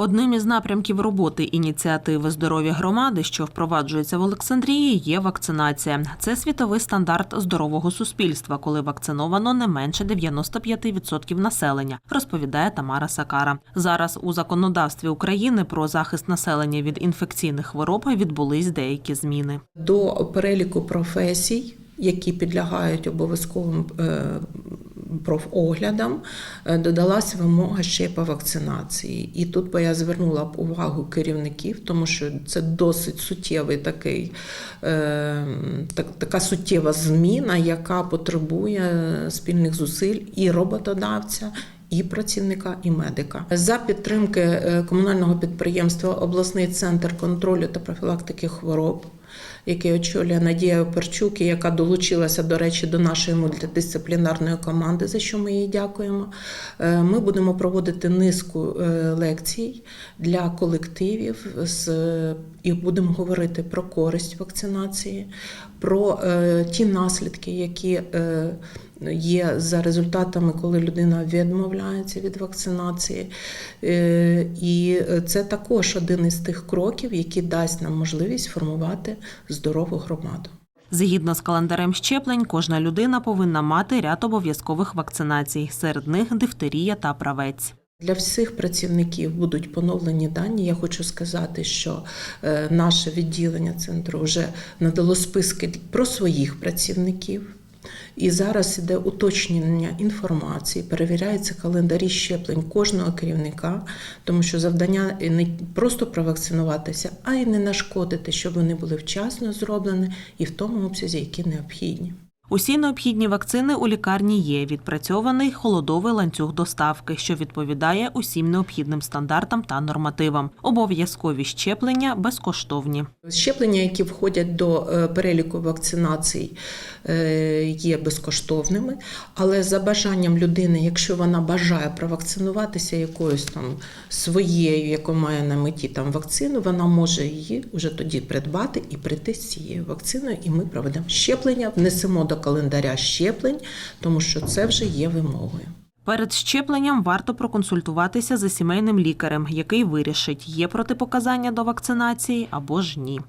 Одним із напрямків роботи ініціативи здоров'я громади, що впроваджується в Олександрії, є вакцинація. Це світовий стандарт здорового суспільства, коли вакциновано не менше 95% населення, розповідає Тамара Сакара. Зараз у законодавстві України про захист населення від інфекційних хвороб відбулись деякі зміни. До переліку професій, які підлягають обов'язковим е, профоглядам, е, додалася вимога ще по вакцинації. І тут би я звернула б увагу керівників, тому що це досить суттєвий такий, е, так, така суттєва зміна, яка потребує спільних зусиль і роботодавця. І працівника, і медика за підтримки е, комунального підприємства обласний центр контролю та профілактики хвороб, який очолює Надія Оперчук, і яка долучилася, до речі, до нашої мультидисциплінарної команди, за що ми їй дякуємо. Е, Ми будемо проводити низку е, лекцій для колективів з і будемо говорити про користь вакцинації, про е, ті наслідки, які е, є за результатами, коли людина відмовляється від вакцинації. Е, І це також один із тих кроків, який дасть нам можливість формувати здорову громаду. Згідно з календарем щеплень, кожна людина повинна мати ряд обов'язкових вакцинацій. Серед них дифтерія та правець. Для всіх працівників будуть поновлені дані. Я хочу сказати, що е, наше відділення центру вже надало списки про своїх працівників. І зараз іде уточнення інформації, перевіряються календарі щеплень кожного керівника, тому що завдання не просто провакцинуватися, а й не нашкодити, щоб вони були вчасно зроблені і в тому обсязі, які необхідні. Усі необхідні вакцини у лікарні є. Відпрацьований холодовий ланцюг доставки, що відповідає усім необхідним стандартам та нормативам. Обов'язкові щеплення безкоштовні. Щеплення, які входять до е, переліку вакцинацій, е, є безкоштовними, але за бажанням людини, якщо вона бажає провакцинуватися якоюсь там своєю, яку має на меті там вакцину, вона може її вже тоді придбати і прийти з цією вакциною, і ми проведемо щеплення, внесемо до календаря щеплень, тому що це вже є вимогою. Перед щепленням варто проконсультуватися за сімейним лікарем, який вирішить, є протипоказання до вакцинації або ж ні.